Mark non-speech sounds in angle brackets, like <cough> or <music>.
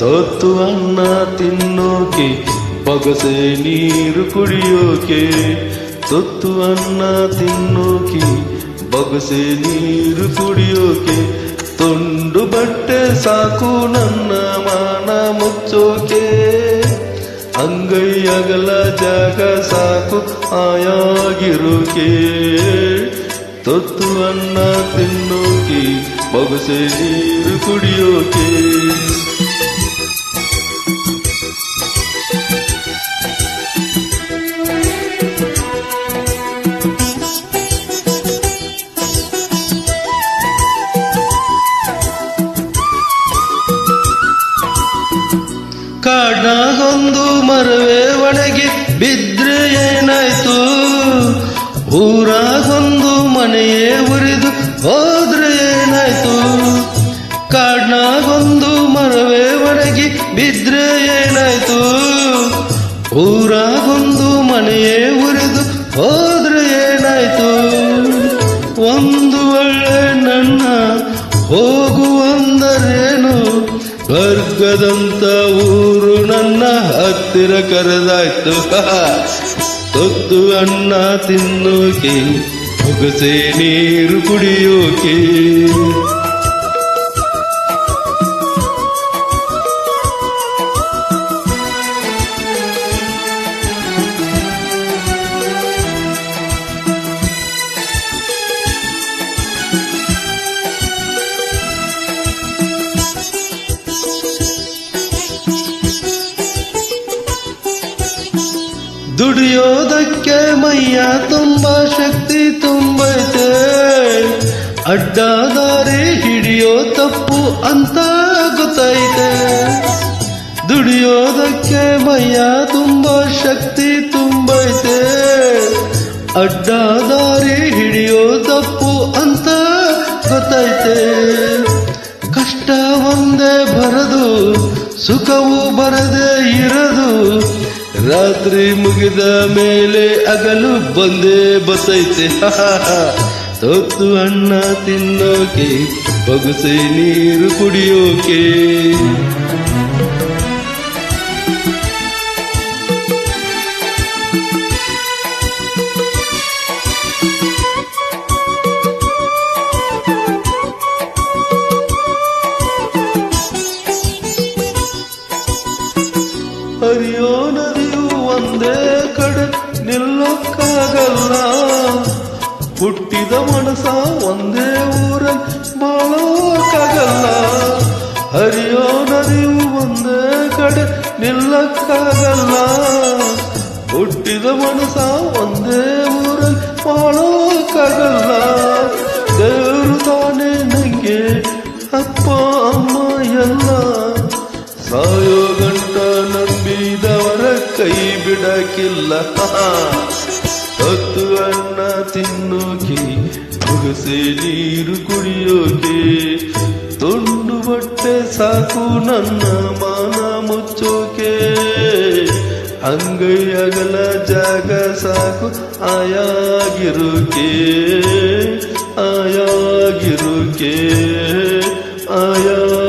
ತೊತ್ತು ಅನ್ನ ತಿನ್ನೋಕೆ ಬಗಸೆ ನೀರು ಕುಡಿಯೋಕೆ ತೊತ್ತು ಅನ್ನ ತಿನ್ನೋಕೆ ಬಗಸೆ ನೀರು ಕುಡಿಯೋಕೆ, ತುಂಡು ಬಟ್ಟೆ ಸಾಕು ನನ್ನ ಮಾನ ಮುಚ್ಚೋಕೆ. ಅಂಗೈ ಅಗಲ ಜಾಗ ಸಾಕು ಆಯಾಗಿರೋಕೆ ತೊತ್ತು ಅನ್ನ ತಿನ್ನೋಕೆ ಬಗಸೆ ನೀರು ಕುಡಿಯೋಕೆ. ಕಾಡ್ನಾಗೊಂದು ಮರವೇ ಒಣಗಿ ಬಿದ್ರೆ ಏನಾಯ್ತು? ಊರಾಗೊಂದು ಮನೆಯೇ ಉರಿದು ಹೋದ್ರೆ ಏನಾಯ್ತು? ಕಾಡ್ನಾಗೊಂದು ಮರವೇ ಒಣಗಿ ಬಿದ್ರೆ ಏನಾಯ್ತು? ಊರಾಗೊಂದು ಮನೆಯೇ ಉರಿದು ಹೋದ್ರೆ ಏನಾಯ್ತು? ಒಂದು ಸ್ವರ್ಗದಂತ ಊರು ನನ್ನ ಹತ್ತಿರ ಕರೆದಾಯ್ತು. <laughs> ತೊತ್ತು ಅನ್ನ ತಿನ್ನೋಕೆ ಹೊಗಸೆ ನೀರು ಕುಡಿಯೋಕೆ. ದುಡಿಯೋದಕ್ಕೆ ಮೈಯ ತುಂಬ ಶಕ್ತಿ ತುಂಬೈತೆ. ಅಡ್ಡದಾರಿ ಹಿಡಿಯೋ ತಪ್ಪು ಅಂತ ಗೊತ್ತೈತೆ. ದುಡಿಯೋದಕ್ಕೆ ಮೈಯ ತುಂಬ ಶಕ್ತಿ ತುಂಬೈತೆ. ಅಡ್ಡದಾರಿ ಹಿಡಿಯೋ ತಪ್ಪು ಅಂತ ಗೊತ್ತೈತೆ. ಕಷ್ಟ ಒಂದೇ ಬರದು, ಸುಖವೂ ಬರದೇ ಇರದು. ರಾತ್ರಿ ಮುಗಿದ ಮೇಲೆ ಅಗಲು ಬಂದೇ ಬಸೈತೆ. <laughs> ತೊತ್ತು ಅಣ್ಣ ತಿನ್ನೋಕೆ ಬಗುಸೆ ನೀರು ಕುಡಿಯೋಕೆ. ಹರಿಯೋ ನದಿಯು ಒಂದೇ ಕಡೆ ನಿಲ್ಲಕ್ಕಾಗಲ್ಲ ಹುಟ್ಟಿದ ಮನಸ ಒಂದೇ ಊರಲ್ಲಿ ಬಾಳೋಕ್ಕಾಗಲ್ಲ ಹರಿಯೋ ನದಿಯು ಒಂದೇ ಕಡೆ ನಿಲ್ಲಕ್ಕಾಗಲ್ಲ ಹುಟ್ಟಿದ ಮನಸ ಒಂದೇ ಊರಲ್ಲಿ ಬಾಳೋಕ್ಕಾಗಲ್ಲ ದೇವರು ತಾನೇ ನಂಗೆ ಅಪ್ಪ ಅಮ್ಮ ಎಲ್ಲ ಹತ್ತು ಹೊತ್ತು ಅನ್ನ ತಿನ್ನೋಕೆ ಮುಗಸೆ ನೀರು ಕುಡಿಯೋಕೆ, ತುಂಡು ಬಟ್ಟೆ ಸಾಕು ನನ್ನ ಮಾನ ಮುಚ್ಚೋಕೆ. ಅಂಗೈ ಅಗಲ ಜಾಗ ಸಾಕು ಆಯಾಗಿರುಕೆ ಆಯಾಗಿರುಕೆ, ಆಯಾ